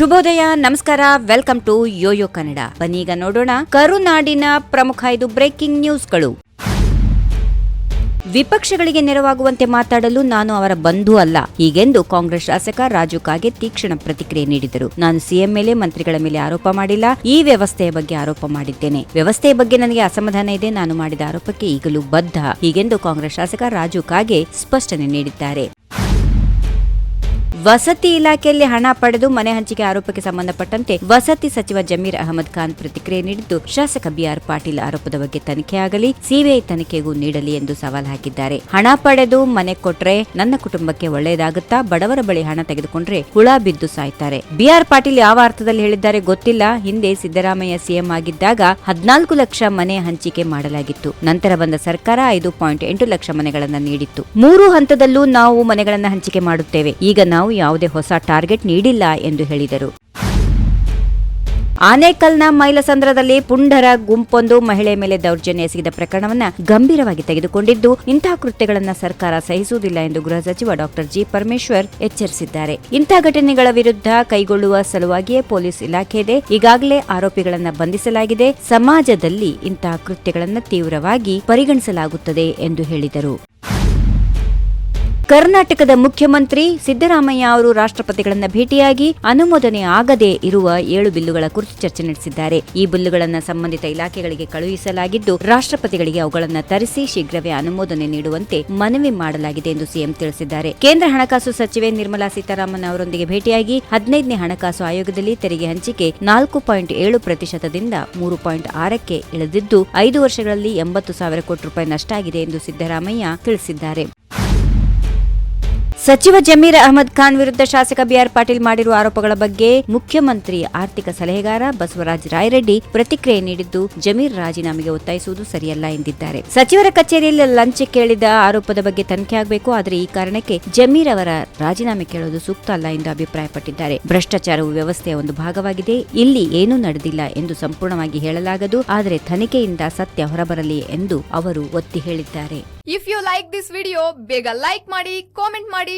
ಶುಭೋದಯ, ನಮಸ್ಕಾರ welcome to YoYo Kannada ಬನ್ನೀಗ ನೋಡೋಣ ಕರುನಾಡಿನ ಪ್ರಮುಖ ಐದು ಬ್ರೇಕಿಂಗ್ ನ್ಯೂಸ್ಗಳು ವಿಪಕ್ಷಗಳಿಗೆ ನೆರವಾಗುವಂತೆ ಮಾತಾಡಲು ನಾನು ಅವರ ಬಂಧು ಅಲ್ಲ. ಹೀಗೆಂದು ಕಾಂಗ್ರೆಸ್ ಶಾಸಕ ರಾಜು ಕಾಗೆ ತೀಕ್ಷ್ಣ ಪ್ರತಿಕ್ರಿಯೆ ನೀಡಿದರು. ನಾನು ಸಿಎಂ ಮೇಲೆ, ಮಂತ್ರಿಗಳ ಮೇಲೆ ಆರೋಪ ಮಾಡಿಲ್ಲ. ಈ ವ್ಯವಸ್ಥೆಯ ಬಗ್ಗೆ ಆರೋಪ ಮಾಡಿದ್ದೇನೆ. ವ್ಯವಸ್ಥೆಯ ಬಗ್ಗೆ ನನಗೆ ಅಸಮಾಧಾನ ಇದೆ. ನಾನು ಮಾಡಿದ ಆರೋಪಕ್ಕೆ ಈಗಲೂ ಬದ್ಧ. ಹೀಗೆಂದು ಕಾಂಗ್ರೆಸ್ ಶಾಸಕ ರಾಜು ಕಾಗೆ ಸ್ಪಷ್ಟನೆ ನೀಡಿದ್ದಾರೆ. ವಸತಿ ಇಲಾಖೆಯಲ್ಲಿ ಹಣ ಪಡೆದು ಮನೆ ಹಂಚಿಕೆ ಆರೋಪಕ್ಕೆ ಸಂಬಂಧಪಟ್ಟಂತೆ ವಸತಿ ಸಚಿವ ಜಮೀರ್ ಅಹಮದ್ ಖಾನ್ ಪ್ರತಿಕ್ರಿಯೆ ನೀಡಿದ್ದು, ಶಾಸಕ ಬಿಆರ್ ಪಾಟೀಲ್ ಆರೋಪದ ಬಗ್ಗೆ ತನಿಖೆ ಆಗಲಿ, ಸಿಬಿಐ ತನಿಖೆಗೂ ನೀಡಲಿ ಎಂದು ಸವಾಲು ಹಾಕಿದ್ದಾರೆ. ಹಣ ಪಡೆದು ಮನೆ ಕೊಟ್ರೆ ನನ್ನ ಕುಟುಂಬಕ್ಕೆ ಒಳ್ಳೆಯದಾಗುತ್ತಾ? ಬಡವರ ಬಳಿ ಹಣ ತೆಗೆದುಕೊಂಡ್ರೆ ಹುಳ ಬಿದ್ದು ಸಾಯ್ತಾರೆ. ಬಿಆರ್ ಪಾಟೀಲ್ ಯಾವ ಅರ್ಥದಲ್ಲಿ ಹೇಳಿದ್ದಾರೆ ಗೊತ್ತಿಲ್ಲ. ಹಿಂದೆ ಸಿದ್ದರಾಮಯ್ಯ ಸಿಎಂ ಆಗಿದ್ದಾಗ ಹದಿನಾಲ್ಕು ಲಕ್ಷ ಮನೆ ಹಂಚಿಕೆ ಮಾಡಲಾಗಿತ್ತು. ನಂತರ ಬಂದ ಸರ್ಕಾರ ಐದು ಪಾಯಿಂಟ್ ಎಂಟು ಲಕ್ಷ ಮನೆಗಳನ್ನು ನೀಡಿತ್ತು. ಮೂರು ಹಂತದಲ್ಲೂ ನಾವು ಮನೆಗಳನ್ನು ಹಂಚಿಕೆ ಮಾಡುತ್ತೇವೆ. ಈಗ ನಾವು ಯಾವುದೇ ಹೊಸ ಟಾರ್ಗೆಟ್ ನೀಡಿಲ್ಲ ಎಂದು ಹೇಳಿದರು. ಆನೇಕಲ್ನ ಮೈಲಸಂದ್ರದಲ್ಲಿ ಪುಂಡರ ಗುಂಪೊಂದು ಮಹಿಳೆ ಮೇಲೆ ದೌರ್ಜನ್ಯ ಎಸಗಿದ ಪ್ರಕರಣವನ್ನು ಗಂಭೀರವಾಗಿ ತೆಗೆದುಕೊಂಡಿದ್ದು, ಇಂತಹ ಕೃತ್ಯಗಳನ್ನು ಸರ್ಕಾರ ಸಹಿಸುವುದಿಲ್ಲ ಎಂದು ಗೃಹ ಸಚಿವ ಡಾಕ್ಟರ್ ಜಿ. ಪರಮೇಶ್ವರ್ ಎಚ್ಚರಿಸಿದ್ದಾರೆ. ಇಂತಹ ಘಟನೆಗಳ ವಿರುದ್ಧ ಕೈಗೊಳ್ಳುವ ಸಲುವಾಗಿಯೇ ಪೊಲೀಸ್ ಇಲಾಖೆ ಇದೆ ಈಗಾಗಲೇ ಆರೋಪಿಗಳನ್ನು ಬಂಧಿಸಲಾಗಿದೆ. ಸಮಾಜದಲ್ಲಿ ಇಂತಹ ಕೃತ್ಯಗಳನ್ನು ತೀವ್ರವಾಗಿ ಪರಿಗಣಿಸಲಾಗುತ್ತದೆ ಎಂದು ಹೇಳಿದರು. ಕರ್ನಾಟಕದ ಮುಖ್ಯಮಂತ್ರಿ ಸಿದ್ದರಾಮಯ್ಯ ಅವರು ರಾಷ್ಟ್ರಪತಿಗಳನ್ನು ಭೇಟಿಯಾಗಿ ಅನುಮೋದನೆ ಆಗದೆ ಇರುವ ಏಳು ಬಿಲ್ಲುಗಳ ಕುರಿತು ಚರ್ಚೆ ನಡೆಸಿದ್ದಾರೆ. ಈ ಬಿಲ್ಲುಗಳನ್ನು ಸಂಬಂಧಿತ ಇಲಾಖೆಗಳಿಗೆ ಕಳುಹಿಸಲಾಗಿದ್ದು, ರಾಷ್ಟ್ರಪತಿಗಳಿಗೆ ಅವುಗಳನ್ನು ತರಿಸಿ ಶೀಘ್ರವೇ ಅನುಮೋದನೆ ನೀಡುವಂತೆ ಮನವಿ ಮಾಡಲಾಗಿದೆ ಎಂದು ಸಿಎಂ ತಿಳಿಸಿದ್ದಾರೆ. ಕೇಂದ್ರ ಹಣಕಾಸು ಸಚಿವೆ ನಿರ್ಮಲಾ ಸೀತಾರಾಮನ್ ಅವರೊಂದಿಗೆ ಭೇಟಿಯಾಗಿ ಹದಿನೈದನೇ ಹಣಕಾಸು ಆಯೋಗದಲ್ಲಿ ತೆರಿಗೆ ಹಂಚಿಕೆ ನಾಲ್ಕು ಪಾಯಿಂಟ್ ಏಳು ಪ್ರತಿಶತದಿಂದ ಮೂರು ಪಾಯಿಂಟ್ ಆರಕ್ಕೆ ಇಳಿದಿದ್ದು, ಐದು ವರ್ಷಗಳಲ್ಲಿ ಎಂಬತ್ತು ಸಾವಿರ ಕೋಟಿ ರೂಪಾಯಿ ನಷ್ಟ ಆಗಿದೆ ಎಂದು ಸಿದ್ದರಾಮಯ್ಯ ತಿಳಿಸಿದ್ದಾರೆ. ಸಚಿವ ಜಮೀರ್ ಅಹಮದ್ ಖಾನ್ ವಿರುದ್ಧ ಶಾಸಕ ಬಿಆರ್ ಪಾಟೀಲ್ ಮಾಡಿರುವ ಆರೋಪಗಳ ಬಗ್ಗೆ ಮುಖ್ಯಮಂತ್ರಿ ಆರ್ಥಿಕ ಸಲಹೆಗಾರ ಬಸವರಾಜ ರಾಯರೆಡ್ಡಿ ಪ್ರತಿಕ್ರಿಯೆ ನೀಡಿದ್ದು ಜಮೀರ್ ರಾಜೀನಾಮೆಗೆ ಒತ್ತಾಯಿಸುವುದು ಸರಿಯಲ್ಲ ಎಂದಿದ್ದಾರೆ. ಸಚಿವರ ಕಚೇರಿಯಲ್ಲಿ ಲಂಚ ಕೇಳಿದ ಆರೋಪದ ಬಗ್ಗೆ ತನಿಖೆ ಆಗಬೇಕು, ಆದರೆ ಈ ಕಾರಣಕ್ಕೆ ಜಮೀರ್ ಅವರ ರಾಜೀನಾಮೆ ಕೇಳೋದು ಸೂಕ್ತ ಅಲ್ಲ ಎಂದು ಅಭಿಪ್ರಾಯಪಟ್ಟಿದ್ದಾರೆ. ಭ್ರಷ್ಟಾಚಾರವು ವ್ಯವಸ್ಥೆಯ ಒಂದು ಭಾಗವಾಗಿದೆ, ಇಲ್ಲಿ ಏನೂ ನಡೆದಿಲ್ಲ ಎಂದು ಸಂಪೂರ್ಣವಾಗಿ ಹೇಳಲಾಗದು, ಆದರೆ ತನಿಖೆಯಿಂದ ಸತ್ಯ ಹೊರಬರಲಿ ಎಂದು ಅವರು ಒತ್ತಿ ಹೇಳಿದ್ದಾರೆ. If you like this video ಬೇಗ ಲೈಕ್ ಮಾಡಿ ಕಾಮೆಂಟ್ ಮಾಡಿ